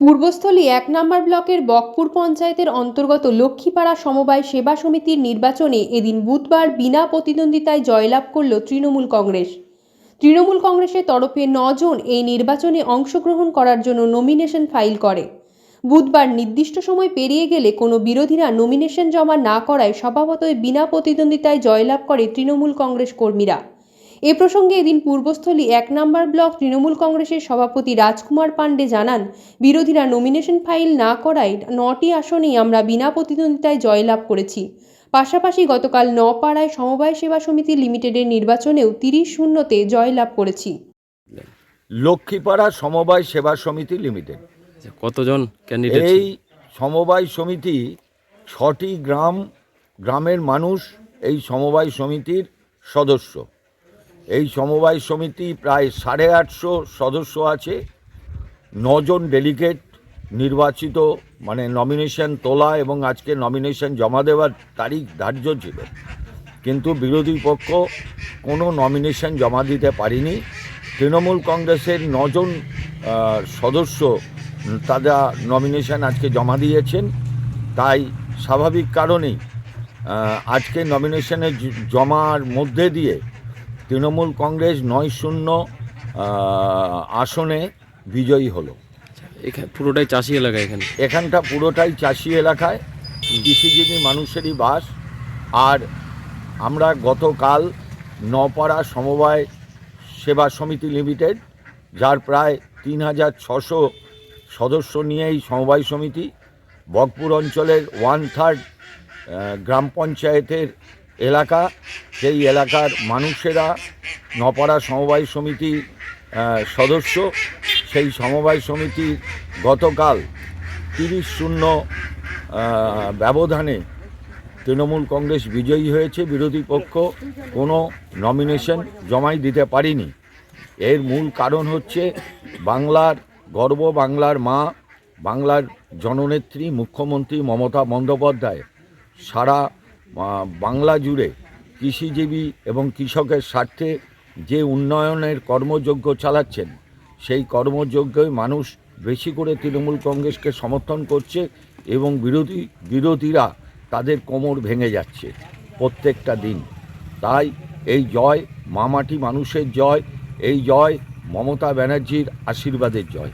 পূর্বস্থলী এক নম্বর ব্লকের বকপুর পঞ্চায়েতের অন্তর্গত লক্ষ্মীপাড়া সমবায় সেবা সমিতির নির্বাচনে এদিন বুধবার বিনা প্রতিদ্বন্দ্বিতায় জয়লাভ করল তৃণমূল কংগ্রেস। তৃণমূল কংগ্রেসের তরফে নজন এই নির্বাচনে অংশগ্রহণ করার জন্য নমিনেশন ফাইল করে। বুধবার নির্দিষ্ট সময় পেরিয়ে গেলে কোনো বিরোধীরা নমিনেশন জমা না করায় স্বভাবতই বিনা প্রতিদ্বন্দ্বিতায় জয়লাভ করে তৃণমূল কংগ্রেস কর্মীরা। এ প্রসঙ্গে এদিন পূর্বস্থলী এক নম্বর ব্লক তৃণমূল কংগ্রেসের সভাপতি রাজকুমার পাণ্ডে জানান বিরোধীরা নমিনেশন ফাইল না করায় নটি আসনেই আমরা বিনা প্রতিদ্বন্দ্বিতায় জয়লাভ করেছি। পাশাপাশি গতকাল নপাড়ায় সমবায় সেবা সমিতি লিমিটেডের নির্বাচনেও তিরিশ শূন্যতে জয়লাভ করেছি। লক্ষ্মীপাড়া সমবায় সেবা সমিতি লিমিটেড। কতজন ক্যান্ডিডেট এই সমবায় সমিতি ছটি গ্রাম গ্রামের মানুষ এই সমবায় সমিতির সদস্য। এই সমবায় সমিতি প্রায় সাড়ে আটশো সদস্য আছে। নজন ডেলিগেট, নির্বাচিত মানে নমিনেশন তোলা এবং আজকে নমিনেশন জমা দেওয়ার তারিখ ধার্য ছিল। কিন্তু বিরোধী পক্ষ কোনো নমিনেশন জমা দিতে পারিনি। তৃণমূল কংগ্রেসের নজন সদস্য তারা নমিনেশন আজকে জমা দিয়েছেন। তাই স্বাভাবিক কারণেই আজকে নমিনেশনের জমার মধ্যে দিয়ে তৃণমূল কংগ্রেস নয় শূন্য আসনে বিজয়ী হলো। এখানে পুরোটাই চাষি এলাকা এখানে। এখানটা পুরোটাই চাষি এলাকায় কৃষিজীবী মানুষেরই বাস। আর আমরা গতকাল নপাড়া সমবায় সেবা সমিতি লিমিটেড যার প্রায় তিন হাজার ছশো সদস্য নিয়ে এই সমবায় সমিতি বকপুর অঞ্চলের ওয়ান থার্ড গ্রাম পঞ্চায়েতের এলাকা সেই এলাকার মানুষেরা নপাড়া সমবায় সমিতির আহ, সদস্য সেই সমবায় সমিতি গতকাল তিরিশ শূন্য ব্যবধানে তৃণমূল কংগ্রেস বিজয়ী হয়েছে বিরোধী পক্ষ কোনো নমিনেশন জমাই দিতে পারিনি। এর মূল কারণ হচ্ছে বাংলার গর্ব বাংলার মা বাংলার জননেত্রী মুখ্যমন্ত্রী মমতা বন্দ্যোপাধ্যায়। সারা বাংলা জুড়ে কৃষিজীবী এবং কৃষকের স্বার্থে যে উন্নয়নের কর্মযজ্ঞ চালাচ্ছেন, সেই কর্মযজ্ঞে মানুষ বেশি করে তৃণমূল কংগ্রেসকে সমর্থন করছে এবং বিরোধী, বিরোধীরা তাদের কোমর ভেঙে যাচ্ছে প্রত্যেকটা দিন। তাই এই জয় মামাটি মানুষের জয়, এই জয় মমতা ব্যানার্জির আশীর্বাদের জয়।